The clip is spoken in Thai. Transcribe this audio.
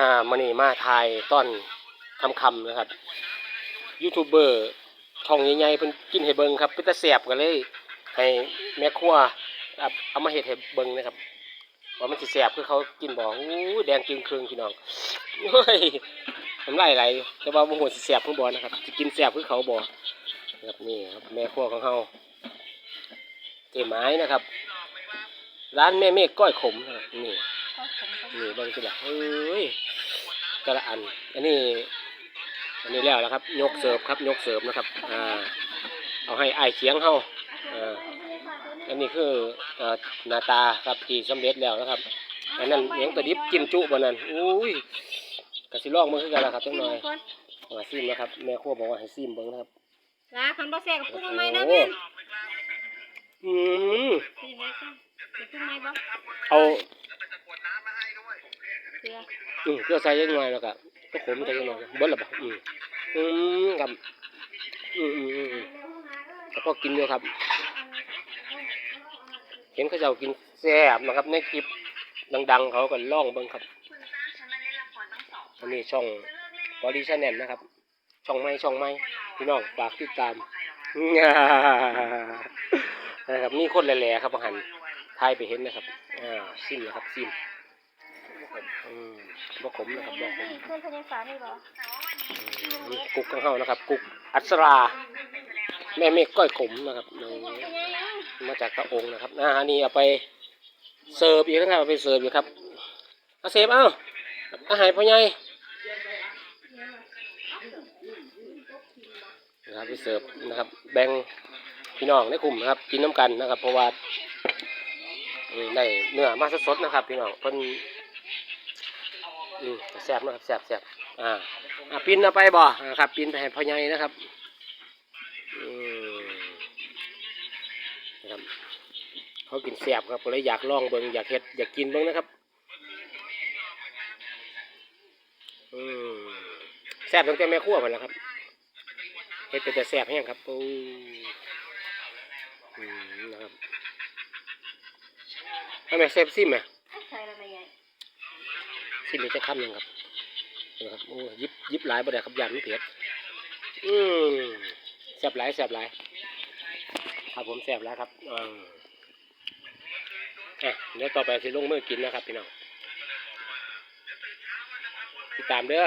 อ่ามานี่มาถ่ายต้อนคำคำนะครับยูทูบเบอร์ช่องใหญ่ๆเพิ่นกินให้เบิงครับเป็นตาแสบกันเลย ให้แม่ครัวเอามาเฮ็ดให้เบิงนะครับว่ามันสิแสบคือเขากินบ่อู้แดงจึงเครึ่งพี่น้องเฮ้ยน้ำลายไหลแต่ว่าบ่ฮู้สิแสบคือบ่นะครับสิกินแสบคือเขาบ่ครับนี่ครับแม่ครัวของเฮาเจ๊ไม้นะครับ ร้านแม่เมฆก้อยขมนะครับนี่ นี่เบิ่งสิล่ะเอ้ยแต่ละอัน อันนี้ อันนี้แล้วแล้วครับ ยกเสิร์ฟครับ ยกเสิร์ฟนะครับ อ่า เอาให้อ้ายเคียงเฮาอ่าอันนี้คืออ่าหน้าตาครับที่สำเร็จแล้วนะครับ อันนั้นเลี้ยงตัวดิบกินจุบ่นั่นอุ้ยกะสิลองมือคือกันล่ะครับจังหน่อยมาซิมนะครับ แม่ครัวบอกว่าให้ซิมเบิ่งนะครับลาคันบ่แซ่บกับปรุงมาใหม่นะแม่นอืมสิไหมจ้ะสิปรุงใหม่บ่เอาเกลื อืมเกลือใส่ยังไงแล้วก็ก็ขมใส่ยังไงเบิ้ลละบ่อืมอืมครับอืมอืมอืมอืมแต่พอกินอยู่ครับ เห็นเขาเจ้ากินแซ่บนะครับ ในคลิปดัง ๆ เขาก็ล่องเบิ่งครับอันนี้ช่องบอดี้ชาแนลนะครับ ช่องไม้ช่องไม้พี่น้องฝากติดตามนะครับมีคนแหล่ๆครับประหันทายไปเห็นนะครับอ่าซิมนะครับซิม อืมบ่มนะครับบ่ขมเพื่อนพยังสานี่บอืมกุ๊กของเฮานะครับ กุ๊กอัศรา แม่เมฆก้อยขมนะครับนี่มาจากตะองนะครับอ่าอันนี้เอาไปเสิร์ฟอีกนะครับเอาไปเสิร์ฟอีกครับเอาเสิร์ฟเอ้าอาหารพ่อใหญ่นะครับไปเสิร์ฟนะครับ แบ่งพี่น้องในกลุ่มนะครับ กินน้ำกันนะครับ เพราะว่าได้เนื้อมาสดๆนะครับ พี่น้องเพิ่น อืมแซ่บนะครับแซ่บแซ่บอ่าอะปินเอาไปบ่อ่าครับปินไปให้พ่อใหญ่นะครับอืมนะครับเขากินแซ่บครับก็เลยอยากลองเบิ่งอยากเฮ็ดอยากกินเบิ่งนะครับอืมแซ่บตั้งแต่แม่ครัวมันนะครับเฮ็ดเป็นแต่แซ่บแห้งครับโอ้อืมนะครับทำไมแซ่บซิมไหมใส่ละ ซิมนี่จะคำหยังครับนะครับโอ้ยิบยิบหลายบ่ได้ครับยานมันเผ็ดอืมแสบหลายแสบหลายครับผมแสบแล้วครับอ่าอะเดี๋ยวต่อไปสิลงมือกินนะครับพี่น้องติดตามเด้อ